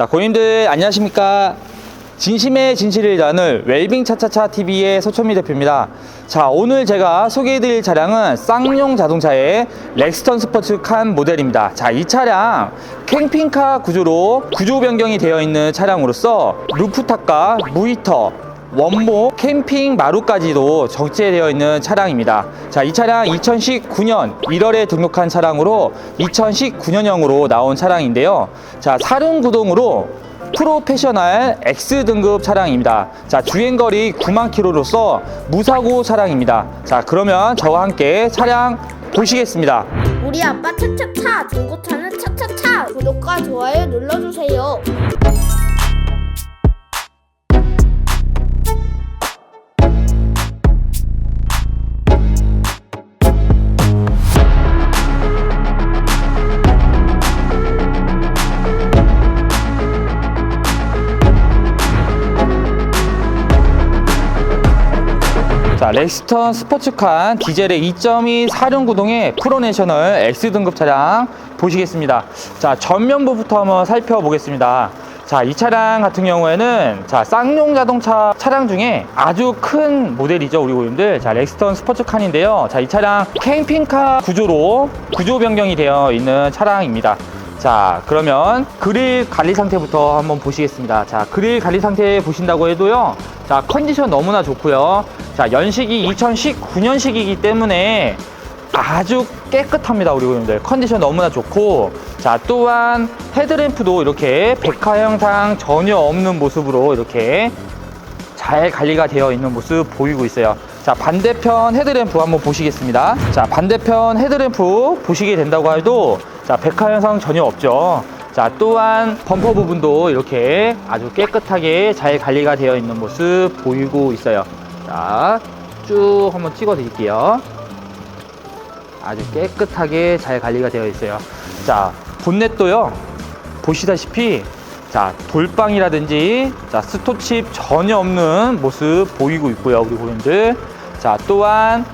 자, 고객님들 안녕하십니까? 진심의 진실을 나눌 웰빙 차차차 TV의 소천미 대표입니다. 자, 오늘 제가 소개해드릴 차량은 쌍용 자동차의 렉스턴 스포츠 칸 모델입니다. 자, 이 차량 캠핑카 구조로 구조 변경이 되어 있는 차량으로서 루프탑과 무히터, 원목 캠핑 마루까지도 적재되어 있는 차량입니다. 자, 이 차량 2019년 1월에 등록한 차량으로 2019년형으로 나온 차량인데요. 자, 사륜구동으로 프로페셔널 X등급 차량입니다. 자, 주행거리 9만 킬로로서 무사고 차량입니다. 자, 그러면 저와 함께 차량 보시겠습니다. 우리 아빠 차차차 중고차는 차차차 구독과 좋아요 눌러주세요. 자, 렉스턴 스포츠칸 디젤의 2.2 사륜 구동의 프로내셔널 X등급 차량 보시겠습니다. 자, 전면부부터 한번 살펴보겠습니다. 자, 이 차량 같은 경우에는 자, 쌍용 자동차 차량 중에 아주 큰 모델이죠, 우리 고객님들. 자, 렉스턴 스포츠칸인데요. 자, 이 차량 캠핑카 구조로 구조 변경이 되어 있는 차량입니다. 자, 그러면 그릴 관리 상태부터 한번 보시겠습니다. 자, 그릴 관리 상태 보신다고 해도요. 자, 컨디션 너무나 좋고요. 자, 연식이 2019년식이기 때문에 아주 깨끗합니다, 우리 고객님들. 컨디션 너무나 좋고, 자, 또한 헤드램프도 이렇게 백화 형상 전혀 없는 모습으로 이렇게 잘 관리가 되어 있는 모습 보이고 있어요. 자, 반대편 헤드램프 한번 보시겠습니다. 자, 반대편 헤드램프 보시게 된다고 해도 자, 백화 현상 전혀 없죠. 자, 또한 범퍼 부분도 이렇게 아주 깨끗하게 잘 관리가 되어 있는 모습 보이고 있어요. 자, 쭉 한번 찍어 드릴게요. 아주 깨끗하게 잘 관리가 되어 있어요. 자, 본넷도요. 보시다시피 자, 돌방이라든지 자, 스토칩 전혀 없는 모습 보이고 있고요. 우리 고객님들. 자, 또한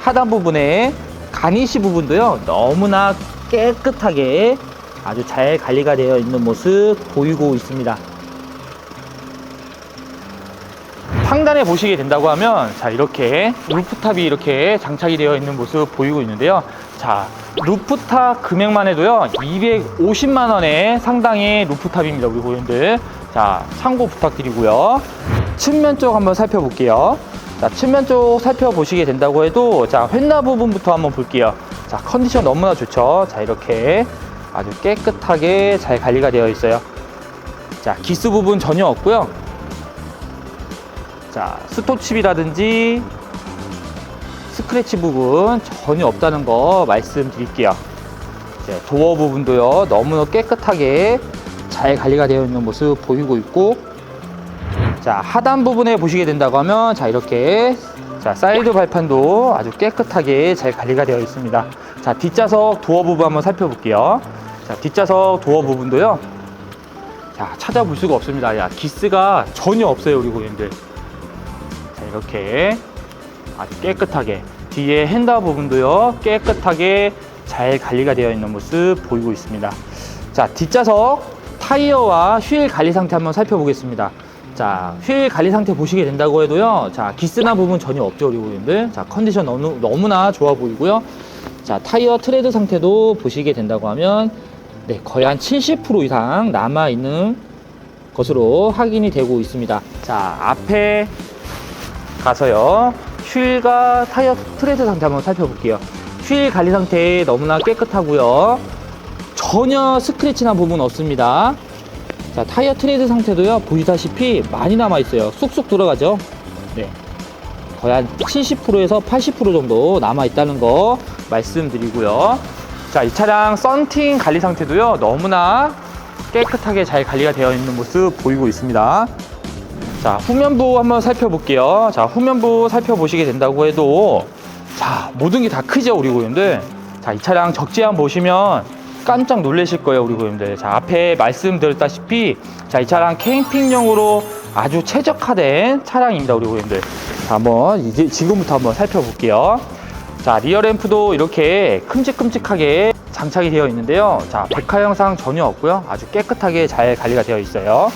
하단 부분에 가니시 부분도요. 너무나 깨끗하게 아주 잘 관리가 되어 있는 모습 보이고 있습니다. 상단에 보시게 된다고 하면 자 이렇게 루프탑이 이렇게 장착이 되어 있는 모습 보이고 있는데요 자 루프탑 금액만 해도요 250만 원의 상당의 루프탑입니다 우리 고객님들. 자 참고 부탁드리고요. 측면 쪽 한번 살펴볼게요. 자 측면 쪽 살펴보시게 된다고 해도 자 휀나 부분부터 한번 볼게요. 자 컨디션 너무나 좋죠? 자 이렇게 아주 깨끗하게 잘 관리가 되어 있어요. 자 기스 부분 전혀 없고요. 자, 스톱칩이라든지 스크래치 부분 전혀 없다는 거 말씀드릴게요. 도어 부분도요, 너무 깨끗하게 잘 관리가 되어 있는 모습 보이고 있고, 자, 하단 부분에 보시게 된다고 하면, 자, 이렇게, 자, 사이드 발판도 아주 깨끗하게 잘 관리가 되어 있습니다. 자, 뒷좌석 도어 부분 한번 살펴볼게요. 자, 뒷좌석 도어 부분도요, 자, 찾아볼 수가 없습니다. 야, 기스가 전혀 없어요, 우리 고객님들. 자, 이렇게 아주 깨끗하게 뒤에 핸다 부분도요 깨끗하게 잘 관리가 되어 있는 모습 보이고 있습니다. 자 뒷좌석 타이어와 휠 관리 상태 한번 살펴보겠습니다. 자 휠 관리 상태 보시게 된다고 해도요 자 기스나 부분 전혀 없죠 우리 고객님들? 자 컨디션 너무, 너무나 좋아 보이고요. 자 타이어 트레드 상태도 보시게 된다고 하면 네 거의 한 70% 이상 남아 있는 것으로 확인이 되고 있습니다. 자 앞에 가서요 휠과 타이어 트레드 상태 한번 살펴볼게요. 휠 관리 상태 너무나 깨끗하고요. 전혀 스크래치나 부분 없습니다. 자 타이어 트레드 상태도요. 보시다시피 많이 남아 있어요. 쑥쑥 들어가죠? 네. 거의 한 70%에서 80% 정도 남아 있다는 거 말씀드리고요. 자 이 차량 썬팅 관리 상태도요. 너무나 깨끗하게 잘 관리가 되어 있는 모습 보이고 있습니다 자, 후면부 한번 살펴볼게요. 자, 후면부 살펴보시게 된다고 해도 자, 모든 게 다 크죠, 우리 고객님들. 자, 이 차량 적재함 보시면 깜짝 놀라실 거예요, 우리 고객님들. 자, 앞에 말씀드렸다시피 자, 이 차량 캠핑용으로 아주 최적화된 차량입니다, 우리 고객님들. 자, 한번 이제 지금부터 한번 살펴볼게요. 자, 리어 램프도 이렇게 큼직큼직하게 장착이 되어 있는데요. 자, 백화 영상 전혀 없고요. 아주 깨끗하게 잘 관리가 되어 있어요.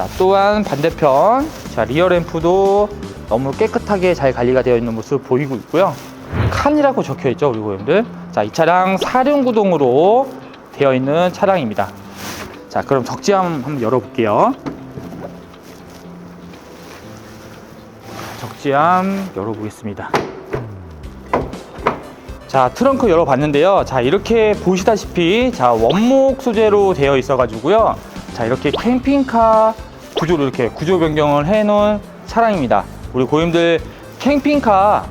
자, 또한 반대편, 자, 리어 램프도 너무 깨끗하게 잘 관리가 되어 있는 모습 보이고 있고요. 칸이라고 적혀 있죠, 우리 고객님들. 자, 이 차량 사륜구동으로 되어 있는 차량입니다. 자, 그럼 적재함 한번 열어볼게요. 적재함 열어보겠습니다. 자, 트렁크 열어봤는데요. 자, 이렇게 보시다시피, 자, 원목 소재로 되어 있어 가지고요. 자, 이렇게 캠핑카 구조로 이렇게 구조 변경을 해 놓은 차량입니다. 우리 고객님들 캠핑카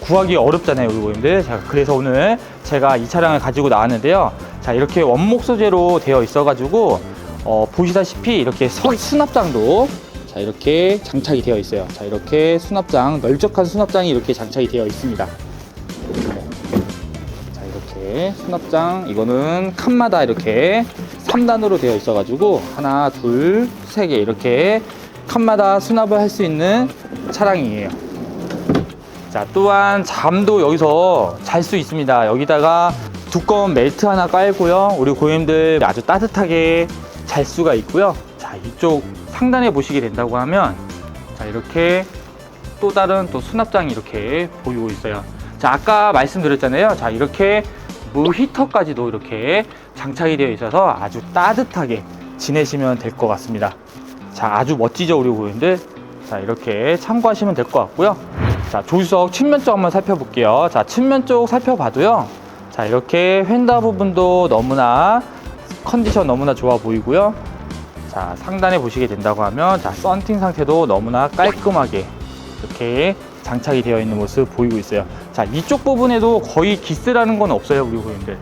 구하기 어렵잖아요, 우리 고객님들. 자, 그래서 오늘 제가 이 차량을 가지고 나왔는데요. 자, 이렇게 원목 소재로 되어 있어가지고, 어, 보시다시피 이렇게 서- 수납장도 자, 이렇게 장착이 되어 있어요. 자, 이렇게 수납장, 널쩍한 수납장이 이렇게 장착이 되어 있습니다. 자 이렇게 수납장 이거는 칸마다 이렇게 3단으로 되어 있어 가지고 하나 둘 세 개 이렇게 칸마다 수납을 할 수 있는 차량이에요 자 또한 잠도 여기서 잘 수 있습니다 여기다가 두꺼운 멜트 하나 깔고요 우리 고객님들 아주 따뜻하게 잘 수가 있고요 자 이쪽 상단에 보시게 된다고 하면 자 이렇게 또 다른 또 수납장이 이렇게 보이고 있어요. 자, 아까 말씀드렸잖아요. 자, 이렇게 무 히터까지도 이렇게 장착이 되어 있어서 아주 따뜻하게 지내시면 될 것 같습니다. 자, 아주 멋지죠, 우리 고객님들? 자, 이렇게 참고하시면 될 것 같고요. 자, 조수석 측면 쪽 한번 살펴볼게요. 자, 측면 쪽 살펴봐도요. 자, 이렇게 휀다 부분도 너무나 컨디션 너무나 좋아 보이고요. 자, 상단에 보시게 된다고 하면 자, 썬팅 상태도 너무나 깔끔하게 이렇게 장착이 되어 있는 모습 보이고 있어요. 자, 이쪽 부분에도 거의 기스라는 건 없어요, 우리 고객님들.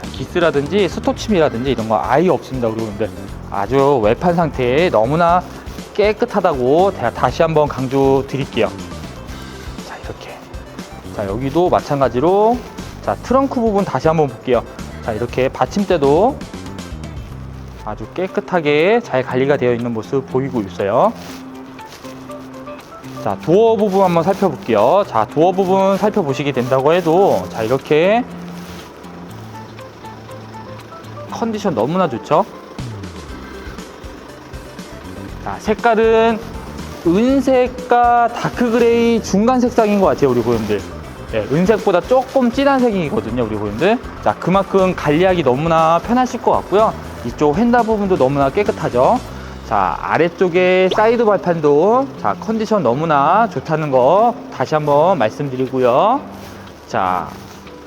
자, 기스라든지 스토침이라든지 이런 거 아예 없습니다, 우리 고객님들. 아주 외판 상태에 너무나 깨끗하다고 제가 다시 한번 강조 드릴게요. 자, 이렇게. 자, 여기도 마찬가지로 자, 트렁크 부분 다시 한번 볼게요. 자, 이렇게 받침대도 아주 깨끗하게 잘 관리가 되어 있는 모습 보이고 있어요. 자, 도어 부분 한번 살펴볼게요. 자, 도어 부분 살펴보시게 된다고 해도 자, 이렇게 컨디션 너무나 좋죠? 자, 색깔은 은색과 다크 그레이 중간 색상인 것 같아요, 우리 고객님들. 네, 은색보다 조금 진한 색이거든요, 우리 고객님들. 자, 그만큼 관리하기 너무나 편하실 것 같고요. 이쪽 휀다 부분도 너무나 깨끗하죠. 자, 아래쪽에 사이드 발판도 자, 컨디션 너무나 좋다는 거 다시 한번 말씀드리고요. 자,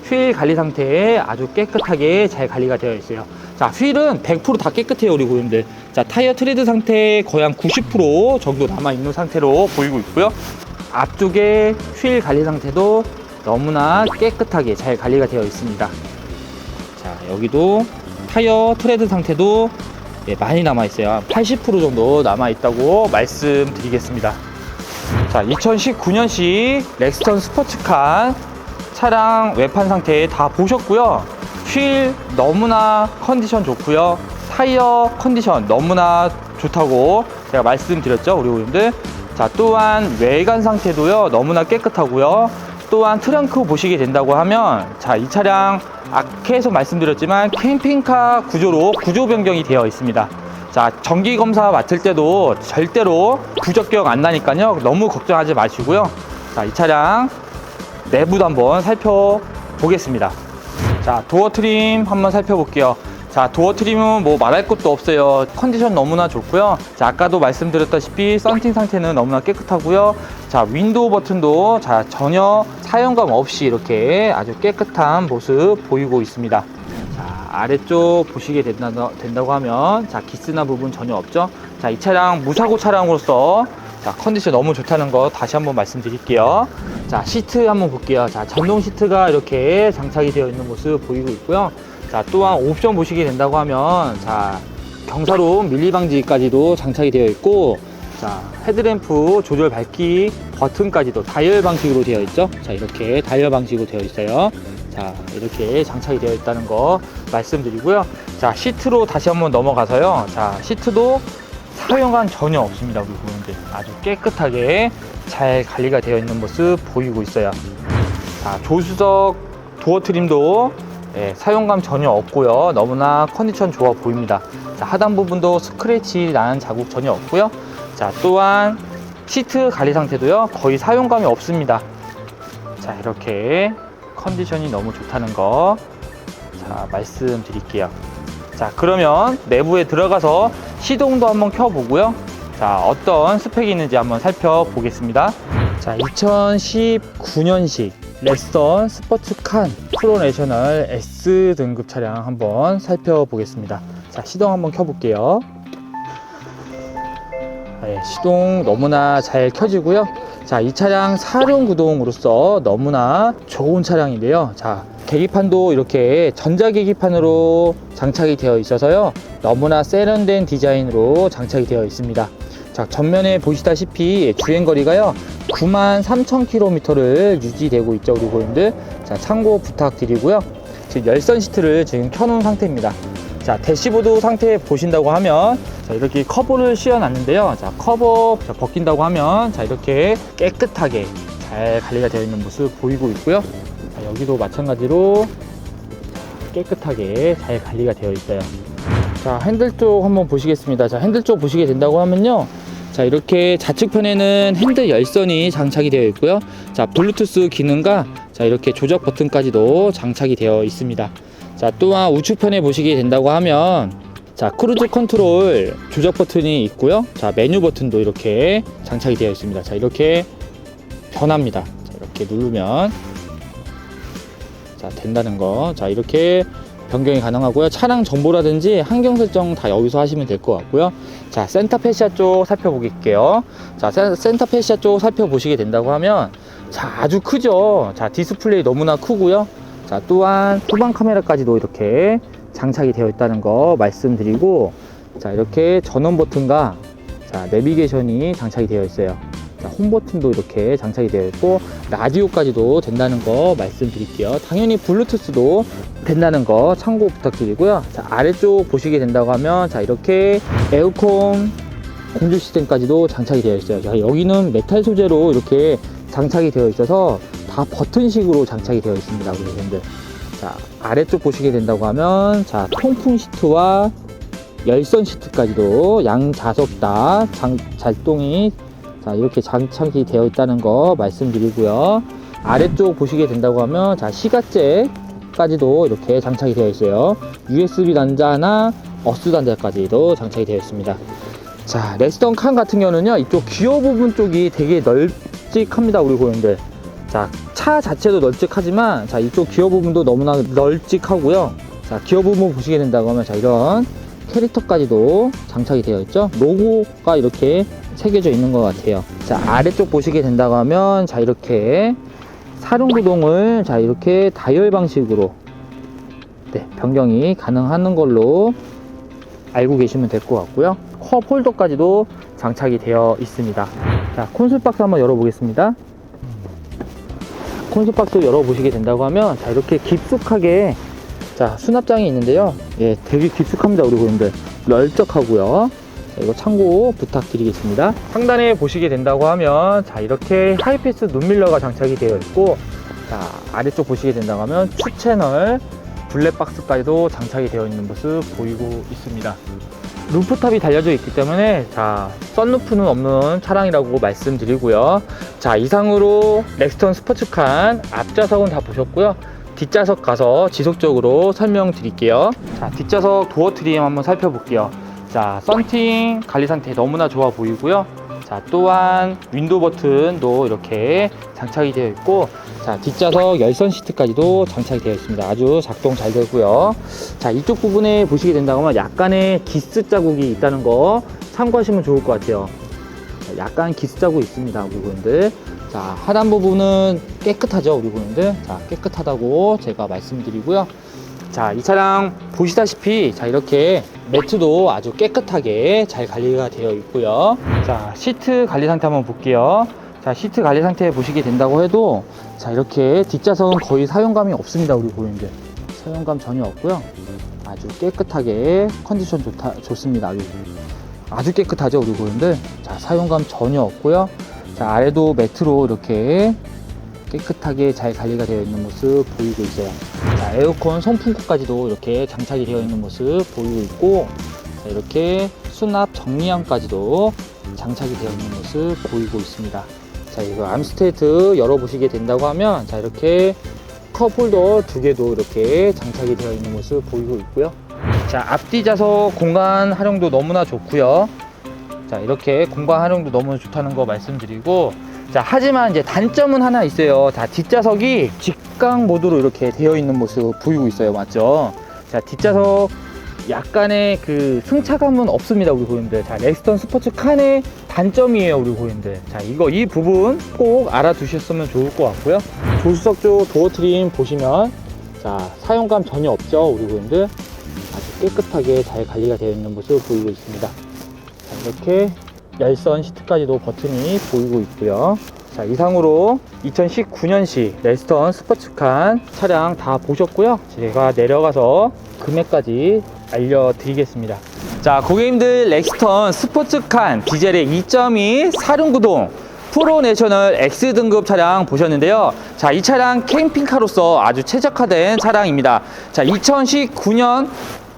휠 관리 상태 아주 깨끗하게 잘 관리가 되어 있어요. 자, 휠은 100%다 깨끗해요, 우리 고객님들. 자, 타이어 트레드 상태 거의 한 90% 정도 남아 있는 상태로 보이고 있고요. 앞쪽에 휠 관리 상태도 너무나 깨끗하게 잘 관리가 되어 있습니다. 자, 여기도 타이어 트레드 상태도 예, 많이 남아 있어요. 80% 정도 남아 있다고 말씀드리겠습니다. 자, 2019년식 렉스턴 스포츠칸 차량 외판 상태 다 보셨고요. 휠 너무나 컨디션 좋고요. 타이어 컨디션 너무나 좋다고 제가 말씀드렸죠, 우리 고객님들. 자, 또한 외관 상태도요, 너무나 깨끗하고요. 또한 트렁크 보시게 된다고 하면, 자, 이 차량 아까에서 말씀드렸지만 캠핑카 구조로 구조 변경이 되어 있습니다. 자, 정기 검사 맡을 때도 절대로 부적격 안 나니까요. 너무 걱정하지 마시고요. 자, 이 차량 내부도 한번 살펴보겠습니다. 자, 도어 트림 한번 살펴볼게요. 자, 도어 트림은 뭐 말할 것도 없어요. 컨디션 너무나 좋고요. 자, 아까도 말씀드렸다시피 썬팅 상태는 너무나 깨끗하고요. 자, 윈도우 버튼도 자, 전혀 사용감 없이 이렇게 아주 깨끗한 모습 보이고 있습니다. 자, 아래쪽 보시게 된다, 된다고 하면 자, 기스나 부분 전혀 없죠. 자, 이 차량 무사고 차량으로서 자, 컨디션 너무 좋다는 거 다시 한번 말씀드릴게요. 자, 시트 한번 볼게요. 자, 전동 시트가 이렇게 장착이 되어 있는 모습 보이고 있고요. 자, 또한 옵션 보시게 된다고 하면 자, 경사로 밀리 방지까지도 장착이 되어 있고 자, 헤드램프 조절 밝기 버튼까지도 다이얼 방식으로 되어 있죠. 자, 이렇게 다이얼 방식으로 되어 있어요. 자, 이렇게 장착이 되어 있다는 거 말씀드리고요. 자, 시트로 다시 한번 넘어가서요. 자, 시트도 사용감 전혀 없습니다. 우리 고객님들. 아주 깨끗하게 잘 관리가 되어 있는 모습 보이고 있어요. 자, 조수석 도어 트림도 예, 사용감 전혀 없고요. 너무나 컨디션 좋아 보입니다. 자, 하단 부분도 스크래치 나는 자국 전혀 없고요. 자, 또한 시트 관리 상태도요. 거의 사용감이 없습니다. 자, 이렇게 컨디션이 너무 좋다는 거. 자, 말씀드릴게요. 자, 그러면 내부에 들어가서 시동도 한번 켜보고요. 자, 어떤 스펙이 있는지 한번 살펴보겠습니다. 자, 2019년식 렉선 스포츠칸 프로내셔널 S 등급 차량 한번 살펴보겠습니다. 자, 시동 한번 켜볼게요. 네, 시동 너무나 잘 켜지고요. 자, 이 차량 사륜 구동으로서 너무나 좋은 차량인데요. 자, 계기판도 이렇게 전자 계기판으로 장착이 되어 있어서요. 너무나 세련된 디자인으로 장착이 되어 있습니다. 자, 전면에 보시다시피 주행 거리가요. 9만 3천 킬로미터를 유지되고 있죠, 우리 고객님들. 자, 참고 부탁드리고요. 지금 열선 시트를 지금 켜놓은 상태입니다. 자, 대시보드 상태 보신다고 하면 자, 이렇게 커버를 씌워놨는데요. 자, 커버 자, 벗긴다고 하면 자, 이렇게 깨끗하게 잘 관리가 되어 있는 모습 보이고 있고요. 자, 여기도 마찬가지로 깨끗하게 잘 관리가 되어 있어요. 자, 핸들 쪽 한번 보시겠습니다. 자, 핸들 쪽 보시게 된다고 하면요. 자, 이렇게 좌측편에는 핸들 열선이 장착이 되어 있고요. 자, 블루투스 기능과 자, 이렇게 조작 버튼까지도 장착이 되어 있습니다. 자, 또한 우측편에 보시게 된다고 하면 자, 크루즈 컨트롤 조작 버튼이 있고요. 자, 메뉴 버튼도 이렇게 장착이 되어 있습니다. 자, 이렇게 변합니다. 자, 이렇게 누르면 자, 된다는 거. 자, 이렇게 변경이 가능하고요. 차량 정보라든지 환경 설정 다 여기서 하시면 될 것 같고요. 자, 센터 페시아 쪽 살펴볼게요. 자, 센- 센터 페시아 쪽 살펴보시게 된다고 하면 자, 아주 크죠. 자, 디스플레이 너무나 크고요. 자, 또한 후방 카메라까지도 이렇게 장착이 되어 있다는 거 말씀드리고 자, 이렇게 전원 버튼과 자, 내비게이션이 장착이 되어 있어요. 자, 홈 버튼도 이렇게 장착이 되어 있고 라디오까지도 된다는 거 말씀드릴게요. 당연히 블루투스도 된다는 거 참고 부탁드리고요. 자, 아래쪽 보시게 된다고 하면 자, 이렇게 에어컨 공조 시스템까지도 장착이 되어 있어요. 자, 여기는 메탈 소재로 이렇게 장착이 되어 있어서 다 버튼식으로 장착이 되어 있습니다. 우리 분들. 자, 아래쪽 보시게 된다고 하면 자, 통풍 시트와 열선 시트까지도 양 좌석 다 장, 작동이 자, 이렇게 장착이 되어 있다는 거 말씀드리고요. 아래쪽 보시게 된다고 하면 자, 시가잭까지도 이렇게 장착이 되어 있어요. USB 단자나 어스 단자까지도 장착이 되어 있습니다. 자, 레스턴 칸 같은 경우는요, 이쪽 기어 부분 쪽이 되게 널찍합니다, 우리 고객님들. 자, 차 자체도 널찍하지만, 자, 이쪽 기어 부분도 너무나 널찍하고요. 자, 기어 부분 보시게 된다고 하면, 자, 이런 캐릭터까지도 장착이 되어 있죠. 로고가 이렇게 새겨져 있는 것 같아요. 자, 아래쪽 보시게 된다고 하면, 자, 이렇게 사륜 구동을, 자, 이렇게 다이얼 방식으로, 네, 변경이 가능한 걸로 알고 계시면 될 것 같고요. 컵 홀더까지도 장착이 되어 있습니다. 자, 콘솔 박스 한번 열어보겠습니다. 콘솔 박스 열어보시게 된다고 하면, 자, 이렇게 깊숙하게, 자, 수납장이 있는데요. 예, 되게 깊숙합니다, 우리 고객님들. 널쩍하고요. 자, 이거 참고 부탁드리겠습니다. 상단에 보시게 된다고 하면, 자, 이렇게 하이패스 눈밀러가 장착이 되어 있고, 자, 아래쪽 보시게 된다고 하면, 추 채널, 블랙박스까지도 장착이 되어 있는 모습 보이고 있습니다. 루프탑이 달려져 있기 때문에 자 썬루프는 없는 차량이라고 말씀드리고요. 자 이상으로 렉스턴 스포츠칸 앞좌석은 다 보셨고요. 뒷좌석 가서 지속적으로 설명드릴게요. 자 뒷좌석 도어 트림 한번 살펴볼게요. 자 썬팅 관리 상태 너무나 좋아 보이고요. 자 또한 윈도우 버튼도 이렇게 장착이 되어 있고 자 뒷좌석 열선 시트까지도 장착이 되어 있습니다. 아주 작동 잘 되고요. 자 이쪽 부분에 보시게 된다고 하면 약간의 기스 자국이 있다는 거 참고하시면 좋을 것 같아요. 자, 약간 기스 자국이 있습니다, 우리 분들. 자 하단 부분은 깨끗하죠, 우리 분들. 자 깨끗하다고 제가 말씀드리고요. 자, 이 차량 보시다시피 자 이렇게 매트도 아주 깨끗하게 잘 관리가 되어 있고요. 자, 시트 관리 상태 한번 볼게요. 자, 시트 관리 상태 보시게 된다고 해도 자, 이렇게 뒷좌석은 거의 사용감이 없습니다, 우리 고객님들. 사용감 전혀 없고요. 아주 깨끗하게 컨디션 좋다, 좋습니다. 아주, 깨끗하죠, 우리 고객님들. 자, 사용감 전혀 없고요. 자, 아래도 매트로 이렇게 깨끗하게 잘 관리가 되어 있는 모습 보이고 있어요. 자, 에어컨 선풍구까지도 이렇게 장착이 되어 있는 모습 보이고 있고 자, 이렇게 수납 정리함까지도 장착이 되어 있는 모습 보이고 있습니다. 자, 이거 암스테이트 열어보시게 된다고 하면 자, 이렇게 컵 홀더 두 개도 이렇게 장착이 되어 있는 모습 보이고 있고요. 자, 앞뒤 좌석 공간 활용도 너무나 좋고요. 자, 이렇게 공간 활용도 너무 좋다는 거 말씀드리고 자, 하지만 이제 단점은 하나 있어요. 자, 뒷좌석이 직각 모드로 이렇게 되어 있는 모습 보이고 있어요. 맞죠? 자, 뒷좌석 약간의 그 승차감은 없습니다. 우리 고객님들. 자, 렉스턴 스포츠 칸의 단점이에요. 우리 고객님들. 자, 이거 이 부분 꼭 알아두셨으면 좋을 것 같고요. 조수석 쪽 도어 트림 보시면 자, 사용감 전혀 없죠. 우리 고객님들. 아주 깨끗하게 잘 관리가 되어 있는 모습 보이고 있습니다. 자, 이렇게 열선 시트까지도 버튼이 보이고 있고요. 자, 이상으로 2019년식 레스턴 스포츠칸 차량 다 보셨고요. 제가 내려가서 금액까지 알려드리겠습니다. 자, 고객님들 렉스턴 스포츠칸 디젤의 2.2 사륜구동 프로 내셔널 X 등급 차량 보셨는데요. 자, 이 차량 캠핑카로서 아주 최적화된 차량입니다. 자, 2019년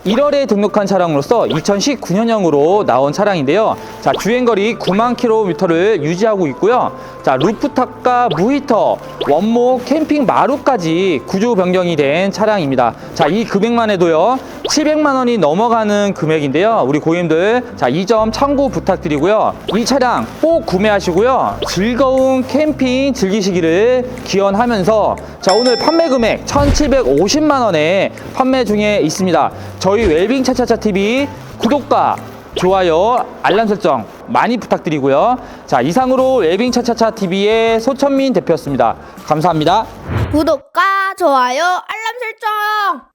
1월에 등록한 차량으로서 2019년형으로 나온 차량인데요. 자, 주행거리 9만 킬로미터를 유지하고 있고요. 자, 루프탑과 무히터, 원목, 캠핑 마루까지 구조 변경이 된 차량입니다. 자, 이 금액만 해도요. 700만 원이 넘어가는 금액인데요. 우리 고객님들 자, 이 점 참고 부탁드리고요. 이 차량 꼭 구매하시고요. 즐거운 캠핑 즐기시기를 기원하면서 자, 오늘 판매 금액 1,750만 원에 판매 중에 있습니다. 저희 웰빙 차차차 TV 구독과 좋아요, 알람 설정 많이 부탁드리고요. 자, 이상으로 웰빙 차차차 TV의 소천민 대표였습니다. 감사합니다. 구독과 좋아요, 알람 설정.